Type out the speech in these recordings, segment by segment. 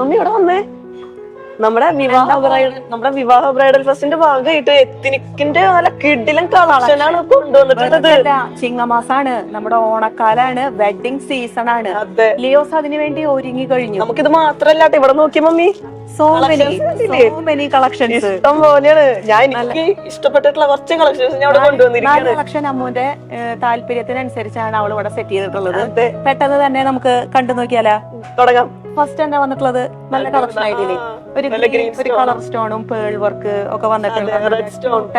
Mummy ഇവിടെ വന്നേ? നമ്മുടെ വിവാഹ ബ്രൈഡൽ നമ്മുടെ വിവാഹ ബ്രൈഡൽ ഫെസ്റ്റിന്റെ ഭാഗമായിട്ട് എത്തിനിക്കിന്റെ നല്ല കിഡിലും കളക്ഷനാണ് കൊണ്ടുവന്നിട്ടുള്ളത്. ചിങ്ങമാസാണ് നമ്മുടെ ഓണക്കാലാണ് വെഡിങ് സീസൺ ആണ്. ലിയോസ് അതിനു വേണ്ടി ഒരുങ്ങി കഴിഞ്ഞു. നമുക്കിത് മാത്രല്ല ഇവിടെ നോക്കി മമ്മി. സോ മെനി കളക്ഷൻസ് ഇഷ്ടം പോലെയാണ്. ഞാൻ എനിക്ക് ഇഷ്ടപ്പെട്ടിട്ടുള്ള കുറച്ച് കളക്ഷൻസ് ഞാൻ ഇവിടെ കൊണ്ടുവന്നിരിക്കുകയാണ്. കളക്ഷൻ അമ്മുന്റെ ഏഹ്, താല്പര്യത്തിനനുസരിച്ചാണ് അവൾ ഇവിടെ സെറ്റ് ചെയ്തിട്ടുള്ളത്. പെട്ടെന്ന് തന്നെ നമുക്ക് കണ്ടു നോക്കിയാലോ? തുടങ്ങാം. ഫസ്റ്റ് തന്നെ വന്നിട്ടുള്ളത് നല്ല കളക്ഷൻ ആയിട്ടില്ലേ? ഒരു ഒരു. കളർ സ്റ്റോണും പേൾ വർക്ക് ഒക്കെ വന്നിട്ടുണ്ട്.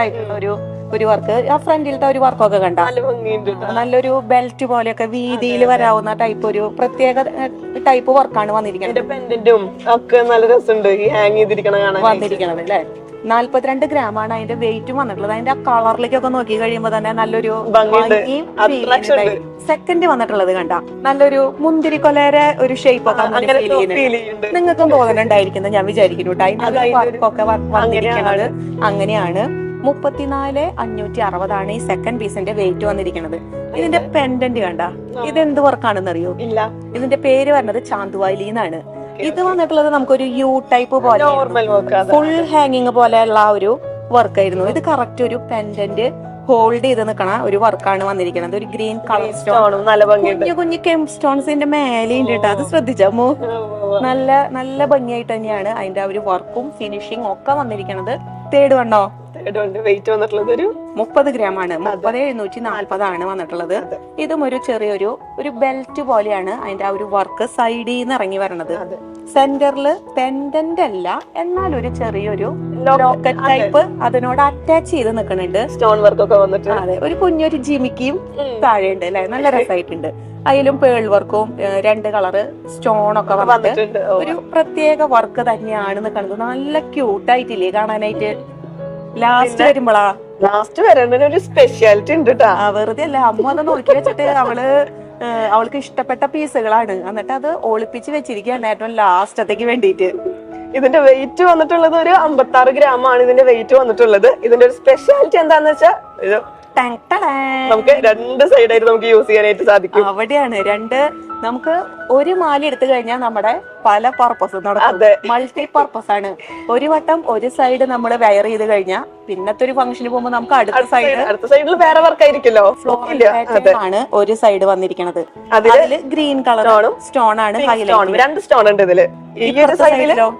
ആയിട്ടുള്ള ഒരു ഒരു വർക്ക് ആ ഫ്രണ്ടിലത്തെ ഒരു വർക്കൊക്കെ കണ്ട. നല്ലൊരു ബെൽറ്റ് പോലെയൊക്കെ വീതിയിൽ വരാവുന്ന ടൈപ്പ് ഒരു പ്രത്യേക ടൈപ്പ് വർക്കാണ് വന്നിരിക്കുന്നത്. വന്നിരിക്കുന്നത് അല്ലേ? നാല്പത്തിരണ്ട് ഗ്രാം ആണ് അതിന്റെ വെയിറ്റും വന്നിട്ടുള്ളത്. അതിന്റെ ആ കളറിലേക്കൊക്കെ നോക്കി കഴിയുമ്പോ തന്നെ നല്ലൊരു. സെക്കൻഡ് വന്നിട്ടുള്ളത് കണ്ട നല്ലൊരു മുന്തിരി കൊലേരെ ഒരു ഷേപ്പ് ഒക്കെ നിങ്ങൾക്കും തോന്നുന്നുണ്ടായിരിക്കുന്നത് ഞാൻ വിചാരിക്കുന്നു അതിന്റെ വർക്കൊക്കെ വന്നിരിക്കുന്നത് അങ്ങനെയാണ്. മുപ്പത്തിനാല് അഞ്ഞൂറ്റി അറുപതാണ് ഈ സെക്കൻഡ് പീസിന്റെ വെയിറ്റ് വന്നിരിക്കുന്നത് ഇതിന്റെ പെൻഡന്റ് കണ്ട ഇത് എന്ത് വർക്കാണെന്ന് അറിയോ ഇല്ല. ഇതിന്റെ പേര് പറഞ്ഞത് ചാന്തുവാലി എന്നാണ് ഇത് വന്നിട്ടുള്ളത് നമുക്കൊരു യു ടൈപ്പ് പോലെ. ഫുൾ ഹാങ്ങിങ് പോലെയുള്ള ഒരു വർക്ക് ആയിരുന്നു. ഇത് കറക്റ്റ് ഒരു പെൻഡന്റ് ഹോൾഡ് ചെയ്ത് നിൽക്കണ ഒരു വർക്കാണ് വന്നിരിക്കുന്നത്. ഒരു ഗ്രീൻ കളർ സ്റ്റോൺ സ്റ്റോണും നല്ല കുഞ്ഞു കുഞ്ഞു കെം സ്റ്റോൺസിന്റെ മേലെയുണ്ട് കേട്ടോ അത് ശ്രദ്ധിച്ചോ നല്ല നല്ല ഭംഗിയായിട്ട് തന്നെയാണ് അതിന്റെ ആ ഒരു വർക്കും ഫിനിഷിംഗ് ഒക്കെ വന്നിരിക്കുന്നത് തേർഡ് വണ്ണോ വെയിറ്റ് വന്നിട്ടുള്ളത് ഒരു മുപ്പത് ഗ്രാം ആണ് മുപ്പത് എഴുന്നൂറ്റി നാല്പതാണ് വന്നിട്ടുള്ളത്. ഇതും ഒരു ചെറിയൊരു ഒരു ബെൽറ്റ് പോലെയാണ് അതിന്റെ ആ ഒരു വർക്ക് സൈഡിൽ നിന്ന് ഇറങ്ങി വരണത്. സെന്ററിൽ പെൻഡന്റ് അല്ല എന്നാൽ ഒരു ചെറിയൊരു ലോക്കറ്റ്. ടൈപ്പ് അതിനോട് അറ്റാച്ച് ചെയ്ത് നിൽക്കുന്നുണ്ട്. സ്റ്റോൺ വർക്ക് ഒക്കെ വന്നിട്ട്. അതെ ഒരു കുഞ്ഞൊരു ജിമിക്കിയും താഴെ താഴെയുണ്ട് അല്ലെ? നല്ല രസമായിട്ടുണ്ട് അതിലും പേൾ വർക്കും രണ്ട് കളറ് സ്റ്റോൺ ഒക്കെ വന്നിട്ട് വന്നിട്ടുണ്ട്. ഒരു പ്രത്യേക വർക്ക് തന്നെയാണ് നിൽക്കുന്നത്. നല്ല ക്യൂട്ടായിട്ടില്ലേ കാണാനായിട്ട്? ലാസ്റ്റ് വരുമ്പോളാ? ലാസ്റ്റ് വരുന്നതിന് ഒരു സ്പെഷ്യാലിറ്റി ഉണ്ട് കേട്ടോ വെറുതെ അല്ല അമ്മ അത് നോക്കി വെച്ചിട്ട് അവൾ അവൾക്ക് ഇഷ്ടപ്പെട്ട പീസുകളാണ്. എന്നിട്ട് അത് ഒളിപ്പിച്ച് വെച്ചിരിക്കുകയാണ് ഏറ്റവും ലാസ്റ്റത്തേക്ക് വേണ്ടിയിട്ട്. ഇതിന്റെ വെയിറ്റ് വന്നിട്ടുള്ളത് ഒരു അമ്പത്തി ആറ് ഗ്രാം ആണ് ഇതിന്റെ വെയിറ്റ് വന്നിട്ടുള്ളത്. ഇതിന്റെ ഒരു സ്പെഷ്യാലിറ്റി എന്താന്ന് വെച്ചാൽ ഇത് നമുക്ക് രണ്ട് സൈഡായിട്ട് നമുക്ക് യൂസ് ചെയ്യാനായിട്ട് സാധിക്കും. അവിടെയാണ് രണ്ട് നമുക്ക് ഒരു മാല എടുത്തു കഴിഞ്ഞാൽ നമ്മുടെ പല പർപ്പസ് നടക്കും. മൾട്ടി പർപ്പസ് ആണ്. ഒരു വട്ടം ഒരു സൈഡ് നമ്മൾ വെയർ ചെയ്ത് കഴിഞ്ഞാൽ പിന്നത്തെ ഒരു ഫംഗ്ഷന് പോകുമ്പോൾ നമുക്ക് അടുത്ത സൈഡ് അടുത്ത സൈഡിൽ വേറെ വർക്ക് ആയിരിക്കുമല്ലോ? ഇല്ല. അതെ. ആണ് ഒരു സൈഡ് വന്നിരിക്കുന്നത് അതിൽ ഗ്രീൻ കളറും സ്റ്റോൺ ആണ് രണ്ട് സ്റ്റോൺ ഉണ്ട് ഇതിൽ.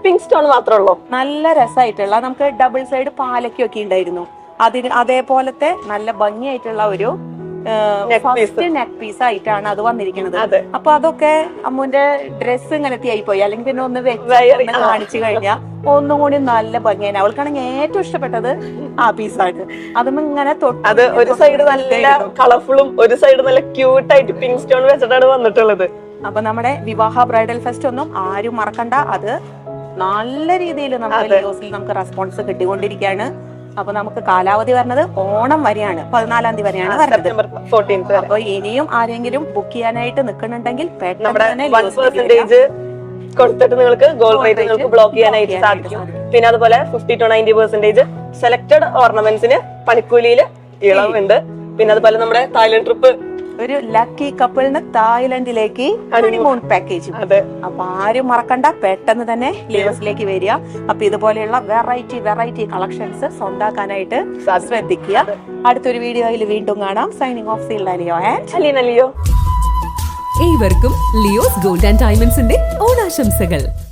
പിങ്ക് സ്റ്റോൺ മാത്രമേ ഉള്ളൂ. നല്ല രസമായിട്ടുള്ള നമുക്ക് ഡബിൾ സൈഡ് പാലക്കൊക്കെ ഉണ്ടായിരുന്നു അതിന് അതേപോലത്തെ നല്ല ഭംഗിയായിട്ടുള്ള ഒരു. ഫസ്റ്റ് നെക്ക് പീസ് ആയിട്ടാണ് അത് വന്നിരിക്കുന്നത്. അപ്പൊ അതൊക്കെ അമ്മുന്റെ ഡ്രസ്സ് ഇങ്ങനെ ആയി പോയി അല്ലെങ്കിൽ പിന്നെ ഒന്ന് വെച്ച് കാണിച്ചു കഴിഞ്ഞാൽ ഒന്നും കൂടി നല്ല ഭംഗിയാണ്. അവൾക്കാണെങ്കിൽ ഏറ്റവും ഇഷ്ടപ്പെട്ടത് ആ പീസാണ് അതും ഇങ്ങനെ തൊട്ട് അത് ഒരു സൈഡ് നല്ല കളർഫുളും ഒരു സൈഡ് നല്ല ക്യൂട്ട് ആയിട്ട് പിങ്ക് സ്റ്റോൺ വെച്ചിട്ടാണ് വന്നിട്ടുള്ളത്. അപ്പൊ നമ്മുടെ വിവാഹ ബ്രൈഡൽ ഫെസ്റ്റ് ഒന്നും ആരും മറക്കണ്ട. അത് നല്ല രീതിയിൽ നമ്മുടെ നമുക്ക് റെസ്പോൺസ് കിട്ടിക്കൊണ്ടിരിക്കുകയാണ്. അപ്പൊ നമുക്ക് കാലാവധി വരുന്നത് ഓണം വരെയാണ്. പതിനാലാം തീയതി വരെയാണ് വരുന്നത് അപ്പൊ ഇനിയും ആരെങ്കിലും ബുക്ക് ചെയ്യാനായിട്ട് നിൽക്കുന്നുണ്ടെങ്കിൽ. കൊടുത്തിട്ട് നിങ്ങൾക്ക് ഗോൾഡ് റേറ്റ് നിങ്ങൾക്ക് ബ്ലോക്ക് ചെയ്യാനായിട്ട് സാധിക്കും. പിന്നെ അതുപോലെ fifty to ninety percentage selected ഓർണമെന്റ്സിന് പണിക്കൂലിയിൽ ഇളവുണ്ട്. പിന്നെ അതുപോലെ നമ്മുടെ തായ്ലൻഡ് ട്രിപ്പ് ഒരു ലക്കി കപ്പിളിന് തായ്ലൻഡിലേക്ക് ഹണിമൂൺ പാക്കേജ് അതെ. അപ്പൊ ആരും മറക്കണ്ട പെട്ടെന്ന് തന്നെ ലിയോസിലേക്ക് വരിക. അപ്പൊ ഇതുപോലെയുള്ള വെറൈറ്റി വെറൈറ്റി കളക്ഷൻസ് സ്വന്താക്കാനായിട്ട് ശ്രദ്ധിക്കുക. അടുത്തൊരു വീഡിയോയിൽ വീണ്ടും കാണാം. സൈനിങ് ഓഫ് സീൽ ആൻഡ് അലീന ലിയോ. ഏവർക്കും ലിയോസ് ഗോൾഡ് ആൻഡ് ഡയമണ്ട്സിന്റെ ഓണാശംസകൾ.